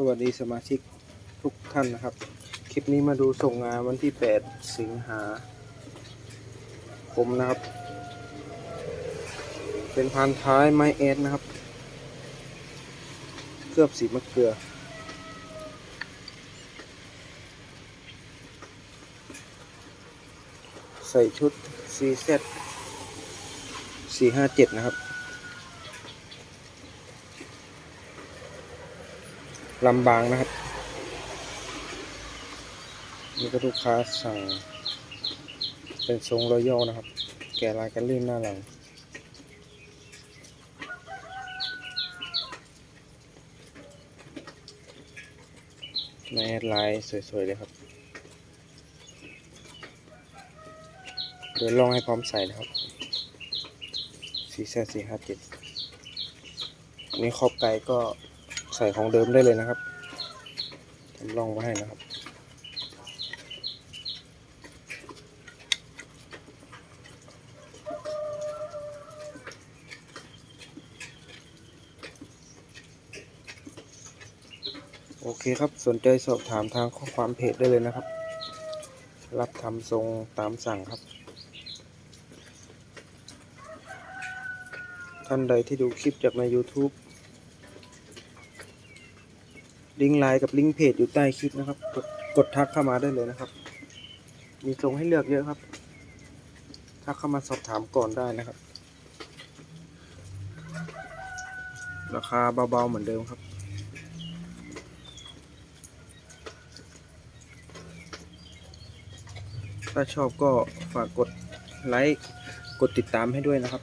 สวัสดีสมาชิกทุกท่านนะครับ คลิปนี้มาดูส่งงานวันที่ 8 สิงหาคมนะครับ เป็นพานท้ายไม้เอสนะครับ เคลือบสีมะเกลือ ใส่ชุด CZ 457 นะครับ ลำบางนะครับนี่ก็ลูกค้าสั่ง เป็นทรงรอยัลนะครับ แกะลายกันลื่นหน้าหลังแม่ลายสวยๆเลยครับ เดี๋ยวลองให้พร้อมใส่นะครับสีแซสี่ห้าเจ็ดนี่ขอบไก่ก็ ใส่ของเดิมได้เลยนะครับผมลองไว้ให้นะครับ โอเคครับสนใจสอบถามทางข้อความเพจได้เลยนะครับ รับทำทรงตามสั่งครับท่านใดที่ดูคลิปจากใน YouTube ลิงก์ไลน์กับลิงก์เพจอยู่ใต้คลิปนะครับกดกดทักเข้ามาได้เลยนะครับ มีทรงให้เลือกเยอะครับ ทักเข้ามาสอบถามก่อนได้นะครับ ราคาเบาๆเหมือนเดิมครับถ้าชอบก็ฝากกดไลค์ กดติดตามให้ด้วยนะครับ